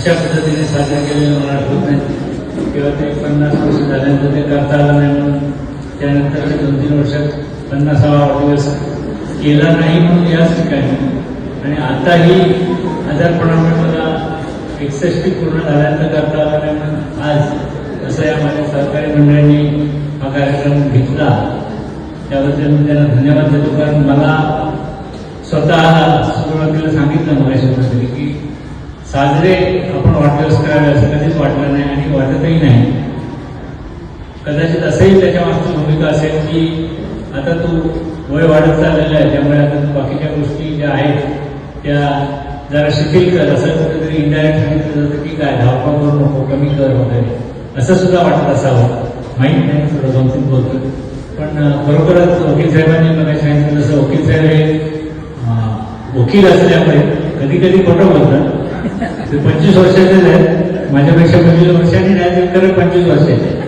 अशा पद्धतीने साजरे केलेलं मला आठवत नाही. किंवा ते पन्नास वर्ष झाल्यानंतर ते करता आलं नाही म्हणून त्यानंतर दोन तीन वर्षात पन्नासावा वाढदिवस केला नाही म्हणून याच ठिकाणी. आणि आताही आजारपणामुळे मला एकसष्टी पूर्ण झाल्यानंतर करता आला नाही म्हणून आज असं या माझ्या सरकारी मंडळांनी हा कार्यक्रम घेतला. त्याबद्दल मी त्यांना धन्यवाद देतो. कारण मला स्वतः सुरुवातीला सांगितलं मला सुरुवातीला की साजरे आपण वाढदिवस करावे असं कधीच वाटलं नाही आणि वाटतही नाही. कदाचित असंही त्याच्या मागची भूमिका असेल की आता तू वय वाढत चाललेलं आहे त्यामुळे आता तू बाकीच्या गोष्टी ज्या आहेत त्या जरा शिथिल कर. असं कुठेतरी इंडायरेक्ट सांगितलं जातं की काय धावपा करू नको कमी कर वगैरे. असं सुद्धा वाटत असावं. माहीत नाही थोडं गमतीत बोलतो पण खरोखरच वकील साहेबांनी मला सांगितलं जसं वकील साहेब हे वकील असल्यामुळे कधी कधी खोटं बोलतात. ते पंचवीस वर्षाचेच आहेत माझ्यापेक्षा पंचवीस वर्षांनी नाही तर खरं पंचवीस वर्षाचे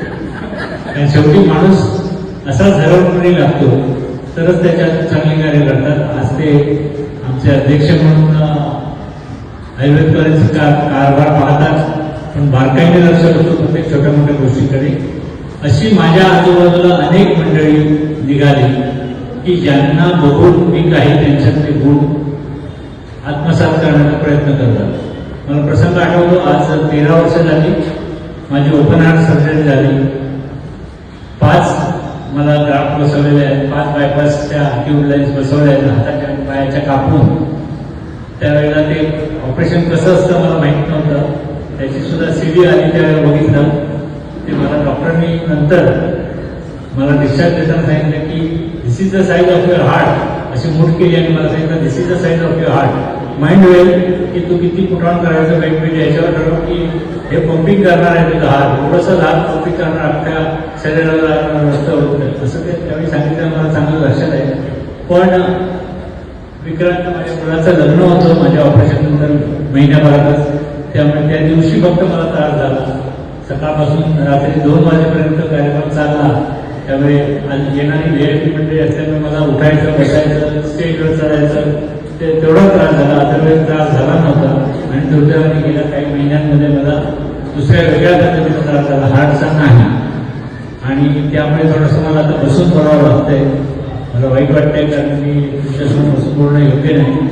आणि शेवटी माणूस असा झरवणी लागतो तरच त्याच्यात चांगली कार्य करतात. आज ते आमचे अध्यक्ष म्हणून अं, आयुर्वेदपर्यंत का कारभार पाहतात. पण बारकाईने लक्ष होतो प्रत्येक छोट्या मोठ्या गोष्टीकडे. अशी माझ्या आजूबाजूला अनेक मंडळी निघाली की ज्यांना बघून मी काही त्यांच्यातले गुण आत्मसात करण्याचा प्रयत्न करतात मला प्रसंग आठवतो आज तेरा वर्ष झाली माझी ओपन हार्ट सर्जरी झाली. पाच मला ग्राफ बसवलेले आहेत. पाच बायपासच्या ट्यूबलाईन्स बसवल्या आहेत. हाताच्या आणि पायाच्या कापून. त्यावेळेला ते ऑपरेशन कसं असतं मला माहीत नव्हतं. त्याची सुद्धा सी डी आली त्यावेळेला बघितलं. ते मला डॉक्टरनी नंतर मला डिस्चार्ज देताना सांगितलं की this is the size of your heart अशी मूठ केली आणि मला सांगितलं this is the size of your heart mind होईल की तू किती पुटाण करायचं वेगवेगळे याच्यावर ठरव की हे पंपिंग करणार आहे तुझा हात थोडंसं हात पंपिंग करणार आपल्या शरीराला नष्ट होत नाही असं ते त्यावेळी सांगितलं मला चांगलं लक्षात आहे. पण विक्रांत माझ्या मुलाचं लग्न होतं माझ्या ऑपरेशन नंतर महिन्याभरातच. त्यामुळे त्या दिवशी फक्त मला त्रास झाला. सकाळपासून रात्री दोन वाजेपर्यंत कार्यक्रम चालला. त्यामुळे आज येणारी व्ही मंडळी म्हणजे असल्यामुळे मला उठायचं बसायचं स्टेजवर चढायचं ते तेवढा त्रास झाला. अदरवाईज त्रास झाला नव्हता. आणि दुर्दैवाने गेल्या काही महिन्यांमध्ये मला दुसऱ्या वेगळ्या पद्धतीचा त्रास झाला. हार्टचा नाही. आणि त्यामुळे थोडंसं मला आता बसून बोलावं लागतंय. मला वाईट वाटतंय कारण मी तुमच्यासमोर बसून बोलणं योग्य नाही.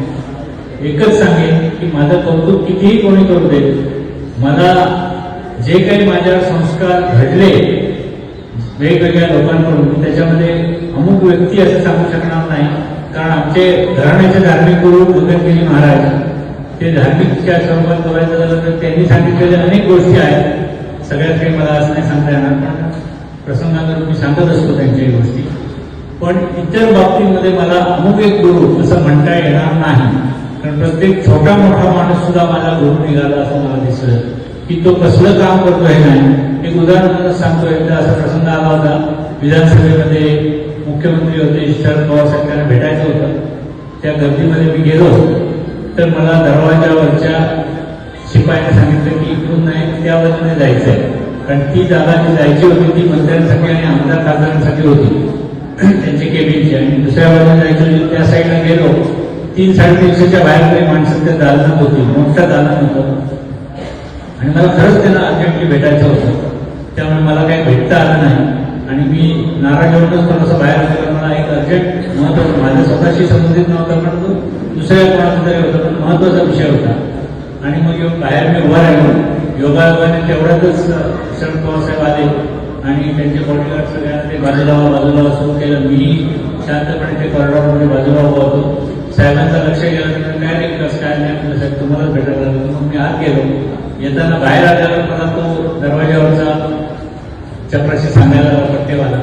एकच सांगेन की माझं कौतुक कितीही कोणी करू दे मला जे काही माझ्यावर संस्कार घडले वेगवेगळ्या लोकांकडून त्याच्यामध्ये अमुक व्यक्ती असं सांगू शकणार नाही. कारण आमचे घराण्याचे धार्मिक गुरु गगनगिरी महाराज ते धार्मिकच्या स्वरूपात बोलायचं झालं तर त्यांनी सांगितलेल्या अनेक गोष्टी आहेत. सगळ्यात काही मला असं नाही सांगता येणार पण प्रसंगांवर मी सांगत असतो त्यांच्याही गोष्टी. पण इतर बाबतीमध्ये मला अमुक एक गुरु असं म्हणता येणार नाही. कारण प्रत्येक छोटा मोठा माणूस सुद्धा माझा गुरु निघाला असं मला दिसलं की तो कसलं काम करतो हे नाही. एक उदाहरण मला सांगतो एकदा असा प्रसंग आला होता. विधानसभेमध्ये मुख्यमंत्री होते शरद पवार साहेबांना भेटायचं होतं. त्या गर्दीमध्ये मी गेलो तर मला दरवाजावरच्या शिपायाने सांगितलं की इकडून नाही त्या बाजूने जायचं आहे कारण ती जागा जी जायची होती ती मंत्र्यांसाठी आणि आमदार खासदारांसाठी होती. त्यांचे केबिनची आणि दुसऱ्या बाजूला जायचं होती त्या साईडला गेलो. तीन साडेतीनशेच्या बाहेर काही माणसं त्या दालनात होती. मोठं दालन होतं. आणि मला खरंच त्यांना अर्जंटली भेटायचं होतं. त्यामुळे मला काही भेटता आलं नाही. आणि मी नाराज होऊनच थोडंसं बाहेर आलो मला एक अर्जंट महत्वाचं माझ्या स्वतःशी संबंधित नव्हता परंतु दुसऱ्या कोणाचा तरी होता पण महत्त्वाचा विषय होता. आणि मग येऊन बाहेर मी उभा राहिलो. योगायोगाने तेवढ्यातच शरद पवार साहेब आले आणि त्यांचे बॉडीगार्ड सगळ्यांना ते बाजूला बाजूला सुरू केलं. मीही शांतपणे ते कॉरिडॉरमध्ये बाजूला उभा होतो. साहेबांचं लक्ष गेलं काय नाही कसं काय नाही? साहेब तुम्हालाच भेटायला लागलं. मग मी आत गेलो. येताना बाहेर आल्यावर मला तो दरवाज्यावरचा चपराशी सांगायला पट्टेवाला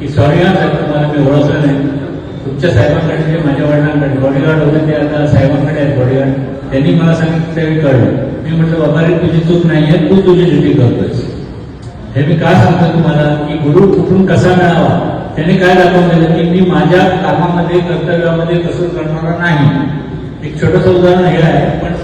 की सॉरी हा साहेब तुम्हाला मी ओळखलं नाही. तुमच्या साहेबांकडे जे माझ्या वडिलांकडे बॉडीगार्ड होते ते आता साहेबांकडे आहेत बॉडीगार्ड त्यांनी मला सांगितलं कळलं. मी म्हटलं बाबा रे तुझी चूक नाही आहे तू तुझी ड्युटी करतोयस. हे मी का सांगतो तुम्हाला? की गुरु कुठून कसा मिळावा? त्याने काय दाखवून दिलं? की मी माझ्या कामामध्ये कर्तव्यामध्ये कसं करणारा नाही. एक छोटंसं उदाहरण हे आहे पण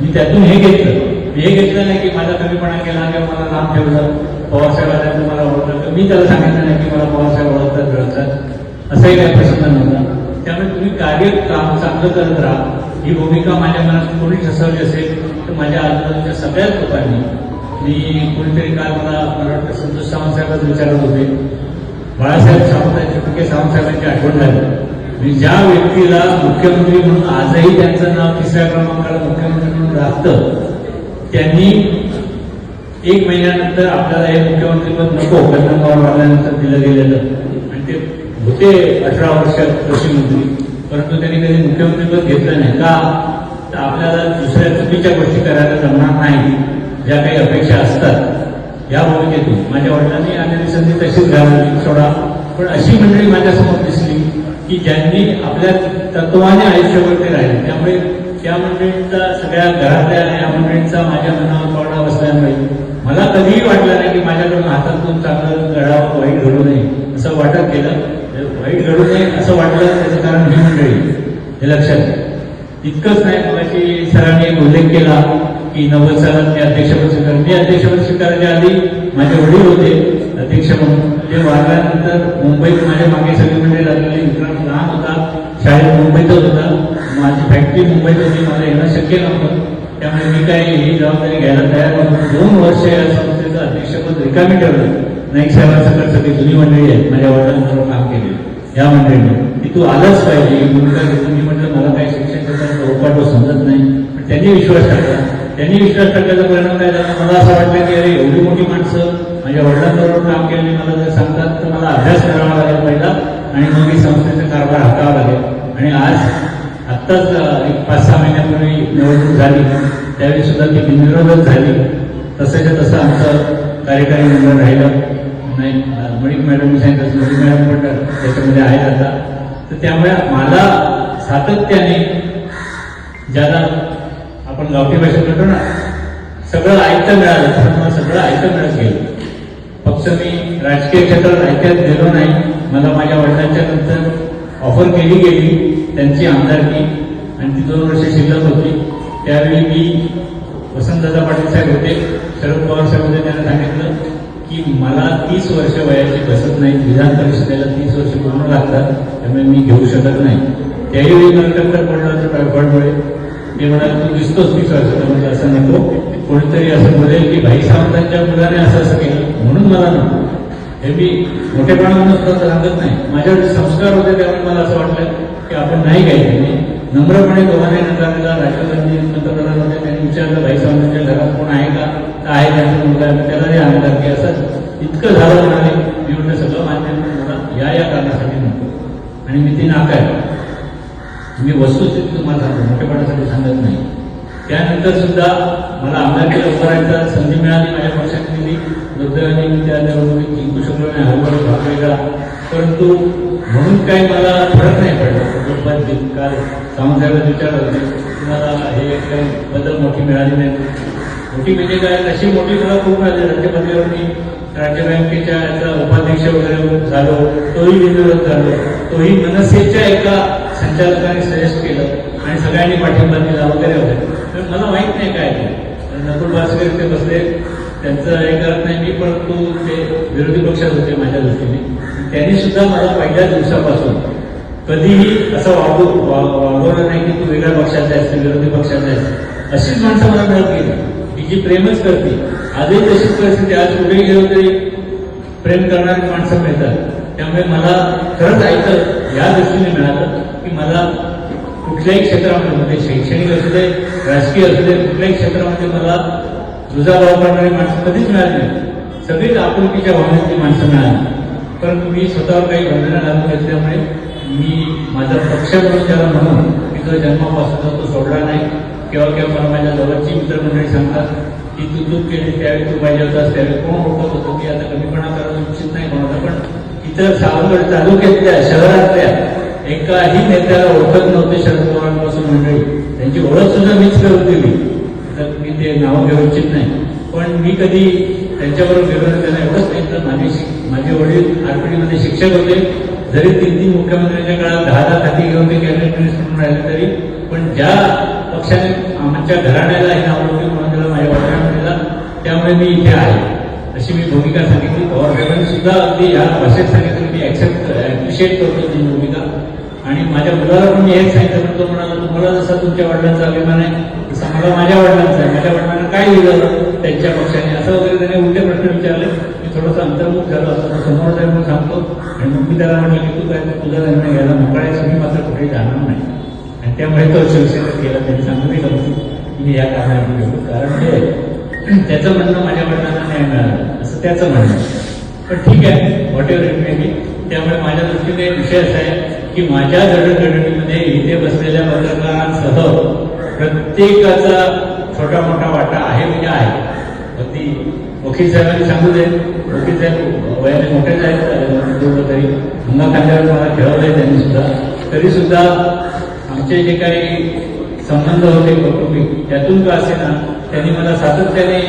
मी त्यातून हे घेतलं. मी हे घेतलं नाही की माझा कमीपणा केला किंवा मला लांब ठेवलं. पवारसाहेब आल्याचं मला ओळखलं मी त्याला सांगितलं नाही की मला पवारसाहेब ओळखतात कळतात. असाही काही प्रसंग नव्हता. त्यामुळे तुम्ही कार्य काम चांगलं करत राहा. ही भूमिका माझ्या मनात कोणी ठसवली असेल तर माझ्या आजूबाजूच्या सगळ्याच लोकांनी. मी कोणीतरी काल मला मला वाटतं संतोष सावंत विचारत होते. बाळासाहेब सावंतांची पिके सावंतसाहेबांची आठवण झाली. मी ज्या व्यक्तीला मुख्यमंत्री म्हणून आजही त्यांचं नाव तिसऱ्या क्रमांकाला मुख्यमंत्री म्हणून राहतं त्यांनी एक महिन्यानंतर आपल्याला हे मुख्यमंत्रीपद नको कन्नगावर वाढल्यानंतर दिलं गेलेलं. आणि ते होते अठरा वर्षात कृषी मंत्री. परंतु त्यांनी कधी मुख्यमंत्रीपद घेतलं नाही. का? तर आपल्याला दुसऱ्या चुकीच्या गोष्टी करायला जमणार नाही ज्या काही अपेक्षा असतात. या भूमिकेतून. माझ्या वडिलांनी आलेली संधी तशीच घालवली सोडा. पण अशी मंडळी माझ्यासमोर दिसली की ज्यांनी आपल्या तत्वाने आयुष्यवरती राहिले. त्यामुळे त्या मंडळींचा सगळ्या घरातल्या आणि या मंडळींचा माझ्या मनावर पावडा बसल्यामुळे मला कधीही वाटलं नाही की माझ्याकडून हातातून चांगलं गडावं वाईट घडू नये असं वाटत केलं वाईट घडू नये असं वाटलं त्याचं कारण ही मंडळी हे लक्षात घ्या. इतकंच नाही मगाशी सरांनी एक उल्लेख केला की नव्वद सालात मी अध्यक्षपद स्वीकार मी अध्यक्षपद स्वीकारण्याच्या आधी माझे वडील होते अध्यक्ष म्हणून. ते वाढल्यानंतर मुंबईत माझ्या मागे सगळी मंडळी लागलेली. विक्रम लहान होता शाळेत मुंबईतच होता. माझी फॅक्टरी मुंबईत होती मला येणं शक्य नव्हतं. त्यामुळे मी काही ही जबाबदारी घ्यायला तयार नव्हतो. दोन वर्ष या संस्थेचं अध्यक्षपद रिकामी ठेवलं. नाईक साहेबांसकट सगळी जुनी मंडळी आहे माझ्या वडिलांबरोबर काम केले या मंडळीने. की तू आलंच पाहिजे ही भूमिका घेतली मी म्हटलं मला काही शिक्षण क्षेत्रात उपाट समजत नाही. पण त्यांनी विश्वास टाकला त्यांनी विश्वास टाकल्याचा परिणाम काय झाला? मला असं वाटलं की अरे एवढी मोठी माणसं माझ्या वडिलांबरोबर काम केल्याने मला जर सांगतात तर मला अभ्यास करावा लागेल पहिला आणि मग मी संस्थेचा कारभार हातावा लागेल. आणि आज आत्ताच एक पाच सहा महिन्यापूर्वी निवडणूक झाली. त्यावेळी सुद्धा ती बिनविरोधच झाली. तसंच्या तसं आमचं कार्यकारी मंडळ राहिलं. नाही मणिक मॅडमनी सांगितलं मणिक मॅडम पण त्याच्यामध्ये आहेत आता. तर त्यामुळे मला सातत्याने ज्याला आपण गावठी भाषेत म्हणतो ना सगळं ऐकतं मिळालं. तर मला सगळं ऐकतं मिळत गेलं. फक्त मी राजकीय क्षेत्रात ऐकत गेलो नाही. मला माझ्या वडिलांच्या नंतर ऑफर केली गेली. त्यांची आमदारकी दोन वर्ष शिल्लक होती त्यावेळी मी वसंतदादा पाटील साहेब होते शरद पवार साहेब होते त्यांना सांगितलं की मला तीस वर्ष वयाची बसत नाही विधान परिषदेला तीस वर्ष पूर्ण लागतात त्यामुळे मी घेऊ शकत नाही. त्याही वेळी मला टक्कर पडलं टायफॉइडमुळे ते म्हणाल तू दिसतोच तीस वर्षाचा म्हणजे असं नको. कोणीतरी असं बोलेल की भाई सावंतांच्या मुलाने असं असं केलं म्हणून मला नको. हे मी मोठेपणा म्हणून सांगत नाही. माझ्यावर संस्कार होते त्यामुळे मला असं वाटलं की आपण नाही घ्यायचे नम्रपणे दोघांनी नकार दिला गांधी पंतप्रधान होते त्यांनी विचारलं भाई सावंतांच्या घरात कोण आहे का? काय आहे त्यांचा मुलगा? त्याला नाही आणणार की असं इतकं झालं म्हणाले. मी म्हटलं सगळं मान्य या या कारणासाठी नको. आणि मी ती नाकाय मी वस्तुस्थिती तुम्हाला सांगतो मोठेपणासाठी सांगत नाही. त्यानंतर सुद्धा मला आमदारकीला उभं राहायचा संधी मिळाली माझ्या पक्षात दिली दुर्दैवाने मी त्या निवडणुकीत जिंकू शकलो नाही हळूहळू भाग वेगळा. परंतु म्हणून काही मला फरक नाही पडला. कुटुंबात काल सावंतसाहेबांना विचारलं होते तुम्हाला हे काही बदल मोठी मिळाली नाही. मोठी म्हणजे काय? तशी मोठी मला खूप मिळाली राज्यपतीवर मी राज्य बँकेच्या याचा उपाध्यक्ष वगैरे झालो तोही विरोध झालो तोही मनसेच्या एका संचालकाने सजेस्ट केलं आणि सगळ्यांनी पाठिंबा दिला वगैरे वगैरे तर मला माहीत नाही काय नकुल भास्कर ते बसले. त्यांचं हे करत नाही मी परंतु ते विरोधी पक्षात होते माझ्या दृष्टीने. त्यांनी सुद्धा मला पहिल्या दिवसापासून कधीही असं वागू वा- नाही की तू वेगळ्या पक्षाचा आहेस तू विरोधी पक्षाचा आहेस. अशीच माणसं मला मिळत गेली. की जी प्रेमच करते आजही तशीच परिस्थिती आज कुठेही गेलो तरी प्रेम करणारी माणसं मिळतात. त्यामुळे मला खरंच ऐकत या दृष्टीने मिळालं की मला कुठल्याही क्षेत्रामध्ये म्हणजे शैक्षणिक असू दे राजकीय असू दे कुठल्याही क्षेत्रामध्ये मला जुजाभाव करणारी माणसं कधीच मिळाली नाही सगळीच आपुलकीच्या भावनेतली माणसं मिळाली. परंतु मी स्वतःवर काही बंधनं लागू घेतल्यामुळे मी माझा पक्ष म्हणून त्याला म्हणून तिथं जन्मापासून तो सोडला नाही. केव्हा केव्हा मला माझ्या जवळची मित्रमंडळी सांगतात की तू चूक केली त्यावेळी तू पाहिजे होतास त्यावेळी कोण ओळखत होतो की आता कमीपणा करणं इच्छित नाही म्हणत पण इतर सावंगड तालुक्यातल्या शहरातल्या एकाही नेत्याला ओळखत नव्हते शरद पवारांपासून मंडळी. त्यांची ओळख सुद्धा मीच करून दिली. तर मी ते नाव घेऊ इच्छित नाही. पण मी कधी त्यांच्याबरोबर विरोध नाही त्यांना एवढंच तर माझे माझे वडील आरपीडीमध्ये शिक्षक होते. जरी तीन मुख्यमंत्र्यांच्या काळात दहा दहा खाती घेऊन ते कॅबिनेट मिनिस्टर म्हणून राहिले तरी पण ज्या पक्षाने आमच्या घराण्याला हे नावलौकिक म्हणून त्याला माझ्या वडिलांना दिला त्यामुळे मी इथे आहे. अशी मी भूमिका सांगितली. पवार साहेबांनी सुद्धा अगदी ह्या भाषेत सांगितलं मी ॲक्सेप्ट ॲप्रिशिएट करतो ती भूमिका. आणि माझ्या मुलाला पण मी हेच सांगितलं पण तो म्हणाला तुम्हाला जसा तुमच्या वडिलांचा अभिमान आहे तसा मला माझ्या वडिलांचा आहे. माझ्या वडिलांना काय दिलं त्यांच्या पक्षाने. असं वगैरे त्याने उलटे प्रश्न विचारले मी तो झालो समोर जाईल म्हणून सांगतो. आणि मग मी त्याला म्हटलं की तू काय तुझा निर्णय घ्यायला मोकळायचं मी मात्र कुठे जाणार नाही. आणि त्यामुळे तो शिवसेनेत केला त्यांनी सांगितलं की मी या कारणाने गेलो कारण ते त्याचं म्हणणं माझ्या वडिलांना नाही मिळालं. असं त्याचं म्हणणं पण ठीक आहे whatever it may be त्यामुळे माझ्या दृष्टीने विषय असा आहे की माझ्या जडणघडणीमध्ये इथे बसलेल्या पत्रकारांसह प्रत्येकाचा छोटा मोठा वाटा आहे म्हणजे आहे. अगदी वकील साहेबांनी सांगू दे ओळखीच्या वयाने मोठे आहेत तरी अंगा खांद्यावर मला खेळवलंय त्यांनी सुद्धा तरी सुद्धा आमचे जे काही संबंध होते कौटुंबिक त्यातून का असे ना त्यांनी मला सातत्याने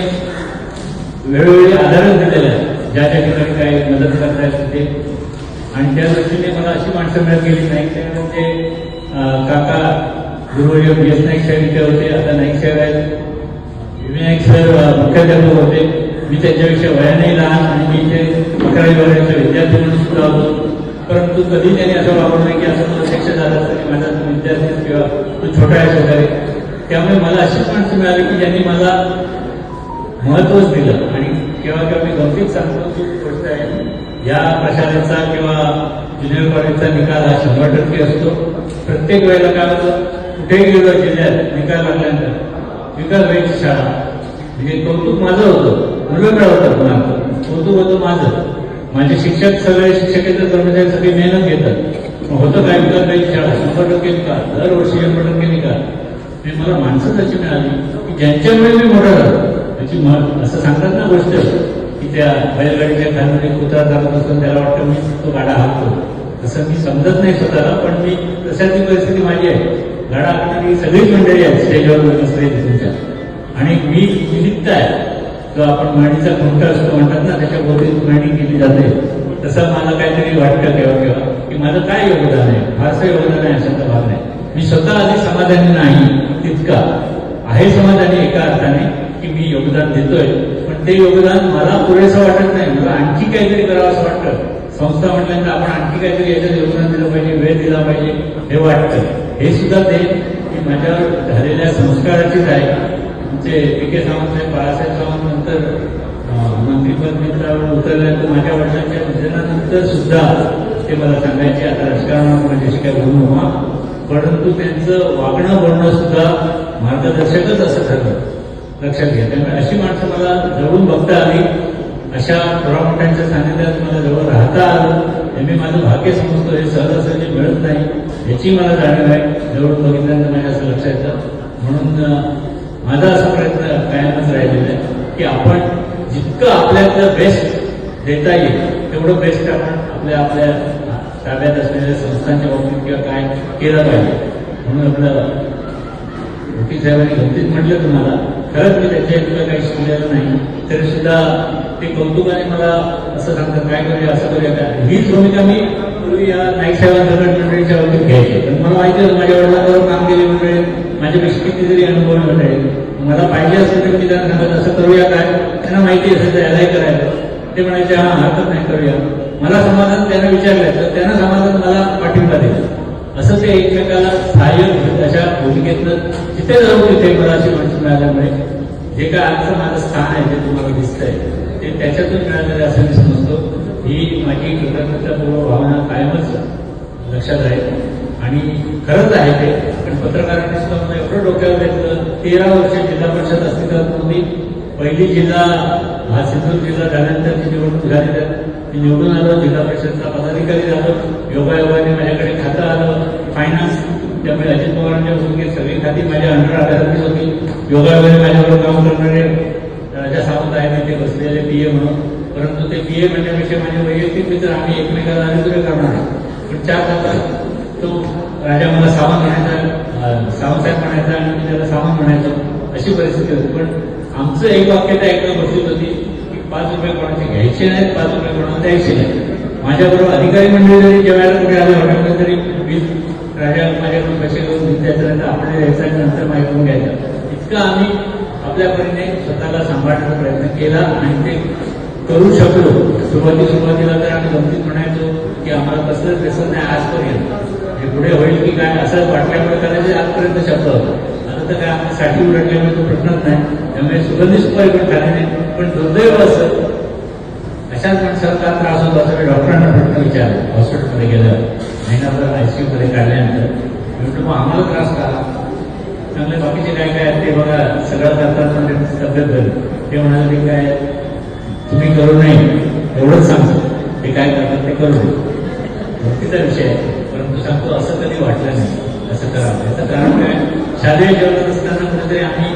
वेळोवेळी आधारच दिलेला आहे. ज्या ज्या ठिकाणी काही मदत करता येत आणि त्या दृष्टीने मला अशी माणसं मिळत गेली नाही. ते म्हणजे काका गुरुवर्य बी एस नाईक साहेब इथे होते आता नाईक साहेब आहेत. विनायक सर मुख्याध्यापक होते. मी त्याच्यापेक्षा वयाने लहान आणि मी ते अकरावी वर्गाचा विद्यार्थी म्हणून सुद्धा होतो परंतु कधी त्यांनी असं वापरलं की असं मला शिक्षक झालं असतं माझा तो विद्यार्थी किंवा तो छोटा आहे वगैरे. त्यामुळे मला अशीच माणसं मिळाली की ज्यांनी मला महत्वच दिलं. आणि केव्हा केव्हा मी गमतीत सांगतो की गोष्ट आहे या प्रशालेचा किंवा ज्युनियर कॉलेजचा निकाल हा शंभर टक्के असतो. प्रत्येक वेळेला काय होतं कुठेही गेलो जिल्ह्यात निकाल लागल्यानंतर निकाल व्हायची शाळा म्हणजे कौतुक माझं होतं. मुलं होतं पुन्हा कौतुक होतं माझं. माझे शिक्षक सगळे शिक्षकेतर कर्मचारी सगळे मेहनत घेतात. होतं काय? विकास काही शाळा शंभर टक्के का? दरवर्षी शंभर टक्के निकाल आणि मला माणसं तशी मिळाली की ज्यांच्यामुळे मी मोठा झालो त्याची मग असं सांगतात ना गोष्ट की त्या बैलगाडीच्या खालमध्ये कुत्रा चालत असतो त्याला वाटतं मी तो गाडा हाकतो. तसं मी समजत नाही स्वतःला पण मी तशाची परिस्थिती माझी आहे. गाडा हाकणारी सगळीच मंडळी आहेत स्टेजवर बसले तुमच्या आणि मी निमित्त आहे. जो आपण मांडीचा खुंट असतो म्हणतात ना त्याच्या भोवती मांडी केली जाते. तसं मला काहीतरी वाटतं केव्हा केव्हा की माझं काय योगदान आहे? फारसं योगदान आहे अशाचा भाग नाही. मी स्वतः आधी समाधानी नाही तितका. आहे समाधानी एका अर्थाने की मी योगदान देतोय. पण ते योगदान मला पुरेसं वाटत नाही. मला आणखी काहीतरी करावं असं वाटतं. संस्था म्हटल्यानंतर आपण आणखी काहीतरी याच्यात योगदान दिलं पाहिजे वेळ दिला पाहिजे हे वाटतं. हे सुद्धा ते की माझ्यावर झालेल्या संस्काराचीच आहे. आमचे पी के सावंत साहेब बाळासाहेब सावंत नंतर अं, मंत्रिपद मित्रावर उतरल्यानंतर माझ्या वडिलांच्या निधनानंतर सुद्धा ते मला सांगायचे आता राजकारणामुळे माझ्याशी काय बोलू नका परंतु त्यांचं वागणं बोलणं सुद्धा मार्गदर्शकच असं ठरलं. लक्षात घ्या. त्यामुळे अशी माणसं मला जवळून बघता आली. अशा थोरामोठ्यांच्या सानिध्यात मला जवळ राहता आलं. हे मी माझं भाग्य समजतो. हे सहजासहजी मिळत नाही याची मला जाणीव आहे. जवळून बघितल्यानंतर माझ्या असं लक्षात येतं. म्हणून माझा असा प्रयत्न कायमच राहिलेला आहे की आपण जितकं आपल्यातलं बेस्ट देता येईल तेवढं बेस्ट आपण आपल्या आपल्या ताब्यात असलेल्या संस्थांच्या बाबतीत किंवा काय केलं पाहिजे. म्हणून आपलं वकील साहेबांनी गमतीत म्हटलं तुम्हाला खरंच मी त्याच्या इतकं काही शिकलेलं नाही तरी सुद्धा ते कौतुकाने मला असं सांगतात काय करूया असं करूया काय हीच भूमिका मी पूर्वी या नाईक साहेबांसकट मंडळीच्या बाबतीत घ्यायची. पण मला माहिती माझ्या वडिलांबरोबर काम केले मंडळी. माझ्यापेक्षा किती जरी अनुभव आहे मला पाहिजे असेल तर तिला सांगत असं करूया काय? त्यांना माहिती असेल तर यालाही करायला. ते म्हणायचे हा हरकत नाही करूया. मला समाधान त्यांना विचारलं तर त्यांना समाधान मला पाठिंबा द्यायचं असं ते एकमेकाला सहाय्य अशा भूमिकेतलं जिथे जाऊ तिथे मला अशी माणसं मिळाल्यामुळे जे काय आजचं माझं स्थान आहे ते तुम्हाला दिसतंय ते त्याच्यातून मिळालेलं असं मी समजतो. ही माझी कृतज्ञतापूर्व भावना कायमच लक्षात आहे आणि खरंच आहे ते. पण पत्रकारांनी सुद्धा मला एवढं डोक्यावर घेतलं तेरा वर्ष जिल्हा परिषद अस्तित्वात नव्हती पहिली जिल्हा हा सिंधुदुर्ग जिल्हा झाल्यानंतर निवडणूक झाली तर मी निवडून आलो जिल्हा परिषदचा पदाधिकारी झालो योगायोगाने माझ्याकडे खातं आलं फायनान्स त्यामुळे अजित पवारांच्या भूमिकेत सगळी खाती माझ्या अंडर आधारातली होती. योगायोगाने माझ्यावर काम करणारे राजा सावंत आहेत ते बसलेले पी ए म्हणून. परंतु ते पी ए म्हणण्यापेक्षा माझे वैयक्तिक मित्र आम्ही एकमेकाला अनुग्रह करणार पण चार खातात तो राजा मला सामान म्हणायचा अं, सावंतसाहेब म्हणायचा आणि मी त्याला सामान म्हणायचो. अशी परिस्थिती होती. पण आमचं एक वाक्य त्या एका होती की पाच रुपये कोणाचे घ्यायचे नाहीत पाच रुपये कोणाला द्यायचे नाहीत. माझ्याबरोबर अधिकारी मंडळी जरी जेवायला कुठे आलं हॉटेलमध्ये तरी वीज राजा माझ्याकडून पैसे घेऊन विद्यार्थ्यांना नंतर आपण द्यायचा नंतर माझ्याकडून घ्यायचा. इतकं आम्ही आपल्या परीने स्वतःला सांभाळण्याचा प्रयत्न केला आणि ते करू शकलो. सुरुवाती सुरुवातीला तर आम्ही गमतीत म्हणायचो की आम्हाला कसलंच व्यसन नाही आजपर्यंत. काय असं वाटल्यामुळे कदाचित आजपर्यंत शब्द होता. आता तर काय आपण साठी उलटल्यामुळे तो प्रश्नच नाही. त्यामुळे सुगंधी सुपारी पण खाली नाही पण दुर्दैव असं अशाच माणसाला का त्रास होतो असं मी डॉक्टरांना प्रश्न विचारला. हॉस्पिटलमध्ये गेलं महिनाभर आय सी मध्ये काढल्यानंतर. म्हटलं मग आम्हाला त्रास का? चांगले बाकीचे काय काय ते बघा. सगळं करतात पण त्यांची तब्येत झाली ते म्हणाले ते काय तुम्ही करू नये. एवढंच सांगतो ते काय करतात ते करू नये. भक्तीचा विषय आहे. सांगतो असं कधी वाटलं नाही. असं करावं याचं कारण काय? शालेय जीवनात असताना कुठेतरी आम्ही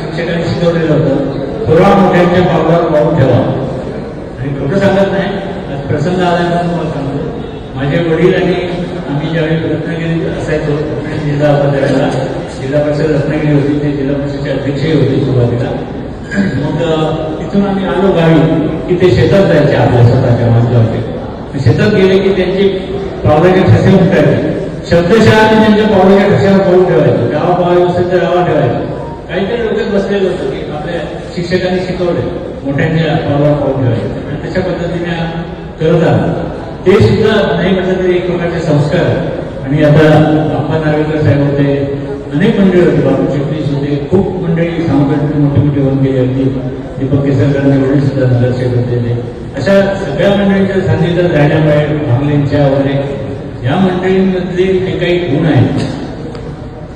शिक्षकांनी शिकवलेलं होतं थोडा मोठ्यांच्या पावलावर पाहून ठेवा. आणि खोटं सांगत नाही आज प्रसंग आल्यानंतर तुम्हाला सांगतो. माझे वडील आणि आम्ही ज्यावेळी रत्नागिरीत असायचो आणि जिल्हा होता त्यावेळेला जिल्हा परिषद रत्नागिरी होती ते जिल्हा परिषदचे अध्यक्षही होते सुरुवातीला. मग तिथून आम्ही आलो गावी की ते शेतात जायचे आपल्या स्वतःच्या माझ्यावरती शेतात गेले की त्यांचे पावलाचे ठसे उठायचे शब्दशः आम्ही त्यांच्या पावलाच्या ठसेवर पाऊल ठेवायचं. गावा पावा असेल तर गावा ठेवायचं. काहीतरी डोक्यात बसलेलं होतं की आपल्या शिक्षकांनी शिकवले मोठ्यांच्या पावलावर पाऊल ठेवायचं. आणि तशा पद्धतीने करत आहात ते सुद्धा नाही म्हटलं तरी एक प्रकारचे संस्कार. आणि आता अप्पा नार्वेकर साहेब होते अनेक मंडळी होते. बाबू चिटणीस होते. खूप मंडळी सामग्री मोठे मोठे होऊन गेले होती दीपक केसरकरांनी वडील सुद्धा नगरसेवक होते. अशा सगळ्या मंडळींच्या सान्निध्यात राहिल्यामुळे भांगलेंच्या वगैरे या मंडळींमधले जे काही गुण आहेत.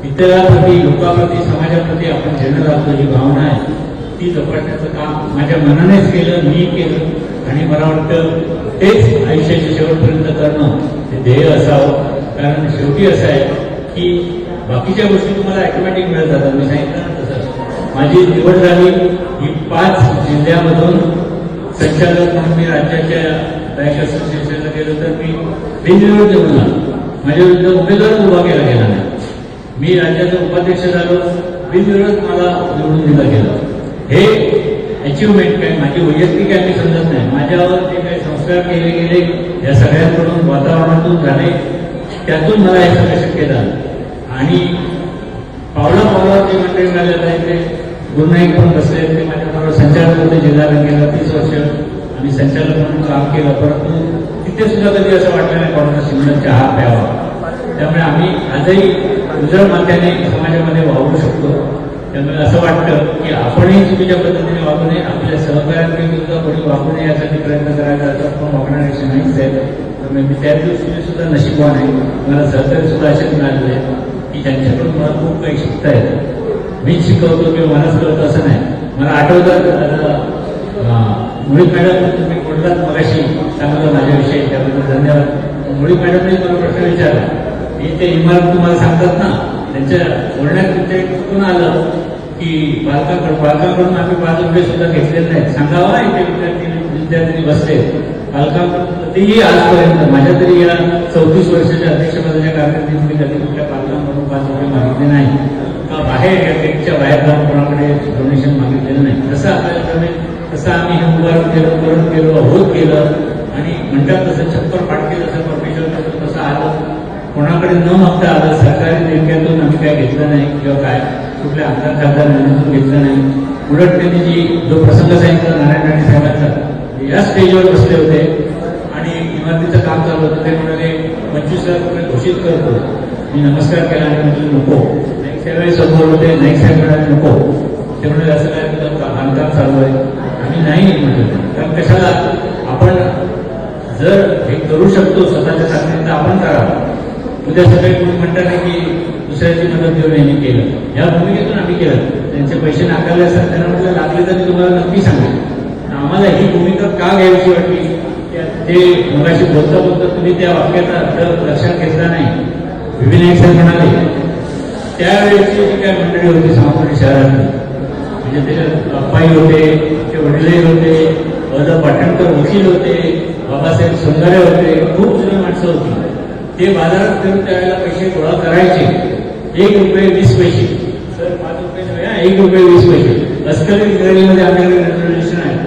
इतरांप्रती लोकांप्रती समाजाप्रती आपण ज्यांना लागतो जी भावना आहे. ती जपण्याचं काम माझ्या मनानेच केलं मी केलं आणि मला वाटतं तेच आयुष्याच्या शेवटपर्यंत करणं हे ध्येय असावं. कारण शेवटी असं आहे की बाकीच्या गोष्टी तुम्हाला ॲटोमॅटिक मिळत जातात. मी सांगितलं तसं. माझी निवड झाली ही पाच जिल्ह्यामधून संचालक म्हणून मी राज्याच्या बँक असोसिएशन केलं तर मी बिनविरोध निवडून माझ्या विरुद्ध उमेदवार उभा केला गेला नाही. मी राज्याचा उपाध्यक्ष झालो बिनविरोध मला निवडून दिला गेला. हे अचिव्हमेंट काय? माझी वैयक्तिक काय मी समजत नाही. माझ्यावर जे काही संस्कार केले गेले या सगळ्यांकडून वातावरणातून झाले त्यातून मला हे सगळं शक्य झालं. आणि पावला पावला ते मंडळी मिळालेलं आहे ते गुरुनाईक पण बसले ते माझ्याबरोबर संचालक होते जिल्हा बँकेला तीस वर्ष. आणि संचालक म्हणून काम केलं. परंतु तिथे सुद्धा कधी असं वाटलं नाही कोणाचा सिग्नल चहा प्यावा. त्यामुळे आम्ही आजही उजळ माथ्याने समाजामध्ये वावरू शकतो. त्यामुळे असं वाटतं की आपणही चुकीच्या पद्धतीने वागू नये आपल्या सहकार्यांविरुद्ध कोणी वागू नये यासाठी प्रयत्न करायचा असं आपण वागणारे नाहीच आहे. त्यामुळे मी त्या सुद्धा नशीबवान आहे. मला सहकारी सुद्धा असे मिळालेले आहेत की त्यांच्याकडून मला खूप काही शिकता येतं. मीच शिकवतो किंवा मलाच कळतं असं नाही. मला आठवतं मुळी मॅडम तुम्ही बोललात मगाशी सांगितलं माझ्याविषयी त्याबद्दल धन्यवाद. मुळी मॅडमने मला प्रश्न विचारला. मी ते इमारत तुम्हाला सांगतात ना त्यांच्या बोलण्यात ते चुकून आलं की पालकांकडून पालकांकडून आम्ही पाच रुपये सुद्धा घेतलेले नाहीत. सांगावा इथे विद्यार्थी विद्यार्थी बसले. पालकांकडून तेही आजपर्यंत माझ्या तरी या चौतीस वर्षाच्या अध्यक्षपदाच्या कारकिर्दीत मी कधी कुठल्या पालकांकडून पाच रुपये मागितले नाही का बाहेर या गेटच्या बाहेर जाऊन कोणाकडे डोनेशन मागितलेलं नाही? तसं आपल्याला तसं आम्ही हे केलं करून केलं होत केलं. आणि म्हणतात तसं छप्पर फाटके जसं परमेश्वर तसं तसं आलं. कोणाकडे न मागता आलं सरकारी नेमक्यातून आम्ही काय घेतलं नाही किंवा काय कुठल्या आमदार खासदार निधीतून घेतलं नाही. उलट त्यांनी जी जो प्रसंग सांगितला नारायण राणे साहेबांचा या स्टेजवर बसले होते. आणि इमारतीचं काम चालू होतं. ते म्हणाले पंचवीस हजार रुपये घोषित करतो. मी नमस्कार केला आणि म्हटलं नको. नाईक साहेब समोर होते. नाईक साहेब म्हणाले नको. ते म्हणाले असं काय तुझं बांधकाम चालू आहे. आम्ही नाही म्हटलं कारण कशाला? आपण जर हे करू शकतो स्वतःच्या ताकदीने तर आपण करावं उद्या सगळे कोणी म्हणतात नाही की दुसऱ्याची मदत देऊन यांनी केलं. या भूमिकेतून आम्ही केलं. त्यांचे पैसे नाकारले असतात. त्यांना म्हटलं लागले तर मी तुम्हाला नक्की सांगेन आम्हाला ही भूमिका का घ्यायची वाटली? ते मगाशी बोलता बोलता तुम्ही त्या वाक्याचा अर्थ लक्षात घेतला नाही. विविध म्हणाले त्यावेळेची जी काय मंडळी होती सामान्य शहरातली म्हणजे त्याच्यात अप्पाई होते ते वडीलही होते वजा पाटणकर वकील होते बाबासाहेब सोंगारे होते खूप जुनी माणसं होती. ते बाजारात फिरून त्यावेळेला पैसे गोळा करायचे. एक रुपये वीस पैसे. सर पाच रुपये एक रुपये वीस पैसे. लष्करी इंग्रजीमध्ये आपल्याकडे रेझोल्युशन आहे.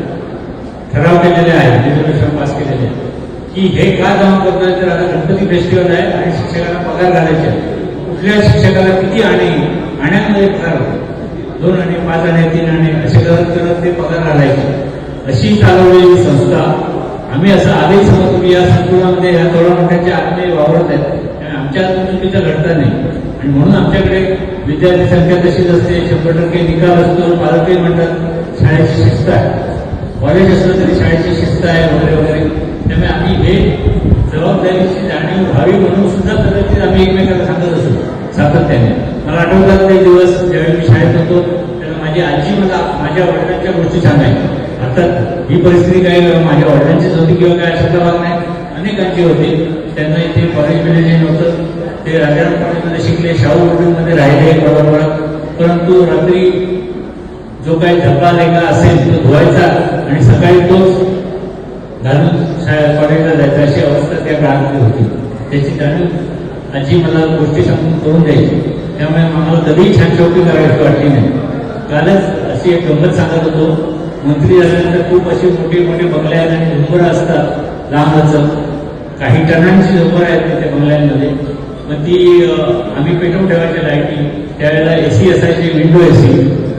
ठराव केलेले आहे रेझोल्युशन पास केलेले आहे. की हे का जमा करतोय तर आता गणपती फेस्टिवल आहे आणि शिक्षकांना पगार घालायचे आहे. कुठल्या शिक्षकाला किती आणे आणण्यामध्ये ठराव होतो. दोन आणि पाच आणि तीन आणि असे करत करत ते पगार घालायचे अशी चालवलेली संस्था आम्ही असं आदेश समजतो की या संकुलामध्ये या थोड्या मोठ्यांच्या आत्मे वावरत आहेत. आमच्या हातून चुकीचं घडता नाही. आणि म्हणून आमच्याकडे विद्यार्थी संख्या तशीच असते. शंभर टक्के निकाल असतो. पालकही म्हणतात शाळेची शिस्त आहे. कॉलेज असलं तरी शाळेची शिस्त आहे वगैरे वगैरे. त्यामुळे आम्ही हे जबाबदारीची जाणीव व्हावी म्हणून सुद्धा कदाचित आम्ही एकमेकांना सांगत असतो. सातत्याने. मला आठवतात ते दिवस ज्यावेळी मी शाळेत होतो तेव्हा माझी आजी मला माझ्या वडिलांच्या गोष्टी सांगायची. अर्थात ही परिस्थिती काही माझ्या वडिलांचीच होती किंवा काय अशा भाग नाही. अनेकांची होती. त्यांना इथे कॉलेज बिलेज नव्हतं ते राजाराम कॉलेजमध्ये शिकले शाहू बिल्डिंगमध्ये राहिले बरोबर परंतु रात्री जो काही डब्बा लेखा असेल तो धुवायचा आणि सकाळी तोच घालून शाळा कॉलेजला जायचा अशी अवस्था त्या काळामध्ये होती. त्याची जाणीव आजी मला गोष्टी सांगून करून द्यायची. त्यामुळे आम्हाला कधीही छान चौकी करायची वाटली नाही. कालच अशी एक गंमत सांगत होतो. मंत्री असल्यानंतर खूप असे मोठे मोठे बंगले आहेत आणि झुंबरं असतात. लांबच. काही टनांची झुंबरं आहेत तिथे बंगल्यांमध्ये. मग ती आम्ही पेटवून ठेवायची लाईटी. त्यावेळेला ए सी असायची विंडो ए सी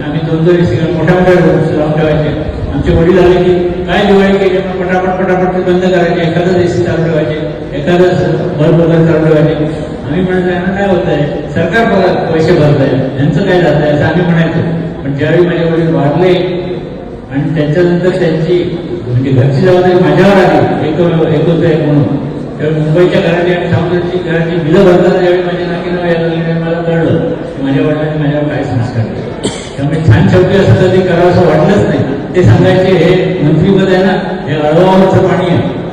आम्ही दोन दोन ए सी मोठ्या मोठ्या रूम्स लावून ठेवायचे. आमचे वडील आले की काय दिवाळी केली पटापट पटापट ते बंद करायचे. एखादंच सी चालू ठेवायचे. एखादंच बल्ब वगैरे चालू ठेवायचे. आम्ही म्हणायचो यांना काय होत आहे? सरकार बघा पैसे भरत आहे. यांचं काय जात आहे? असं आम्ही म्हणायचो. पण ज्यावेळी माझे वडील वाढले आणि त्याच्यानंतर त्यांची म्हणजे घरची जबाबदारी माझ्यावर आली एक एकच एक म्हणून. त्यावेळी मुंबईच्या घराची आणि सावंतची घराची बिलं भरताना ज्यावेळी माझ्या नाकीनं यायला मला कळलं की माझ्या वडिलांनी माझ्यावर काय संस्कार केले. त्यामुळे छान शेवटी असं कधी करावं असं वाटलंच नाही. ते सांगायचे हे मंत्रीपद आहे ना हे अळवावरचं पाणी आहे.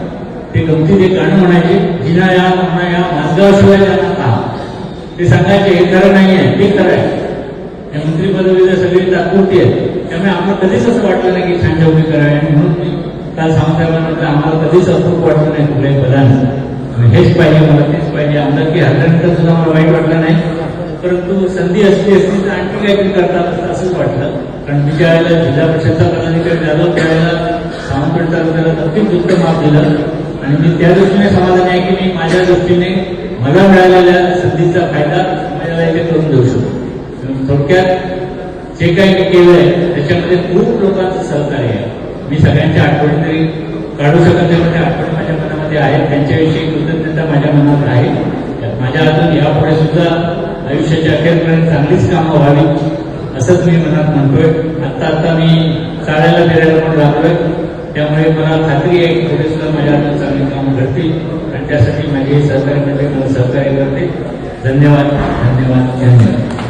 ते गमतीचे एक गाणं म्हणायचे जिना या म्हणा या मानगावशिवाय त्यांना का? ते सांगायचे हे खरं नाही आहे ते खरं आहे. या मंत्री पदवीला सगळी तात्पुरती आहे. त्यामुळे आम्हाला कधीच असं वाटलं नाही की छान शेवटी करावी आणि म्हणून मी काल सांगताना म्हटलं आम्हाला कधीच अप्रूप वाटलं नाही कुठल्याही पदांचं हेच पाहिजे मला तेच पाहिजे. आमदार की हरल्यानंतर सुद्धा मला वाईट वाटलं नाही. परंतु संधी असली असती तर आणखी काहीतरी करतात असंच वाटलं. कारण मी ज्या वेळेला जिल्हा परिषदचा पदाधिकारी झालो त्यावेळेला सावंतवाडी तालुक्याला नक्कीच उत्तम माप दिलं. आणि मी त्या दृष्टीने समाधानी आहे की मी माझ्या दृष्टीने मला मिळालेल्या संधीचा फायदा माझ्याला इथे करून देऊ शकतो. थोडक्यात जे काही मी आहे त्याच्यामध्ये खूप लोकांचं सहकार्य आहे. मी सगळ्यांच्या आठवणी तरी काढू शकत नाही म्हणजे आठवणी माझ्या मनामध्ये आहेत. त्यांच्याविषयी कृतज्ञता माझ्या मनात आहे. माझ्या हातून यापुढे सुद्धा आयुष्याच्या अखेरपर्यंत चांगलीच कामं व्हावी असंच मी मनात म्हणतोय आत्ता आत्ता मी चालायला फिरायला पण लागलोय. त्यामुळे मला खात्री आहे की पुढे सुद्धा माझ्या हातून घडतील आणि त्यासाठी माझे सहकार्य मंडळी सहकार्य करते. धन्यवाद. धन्यवाद. धन्यवाद.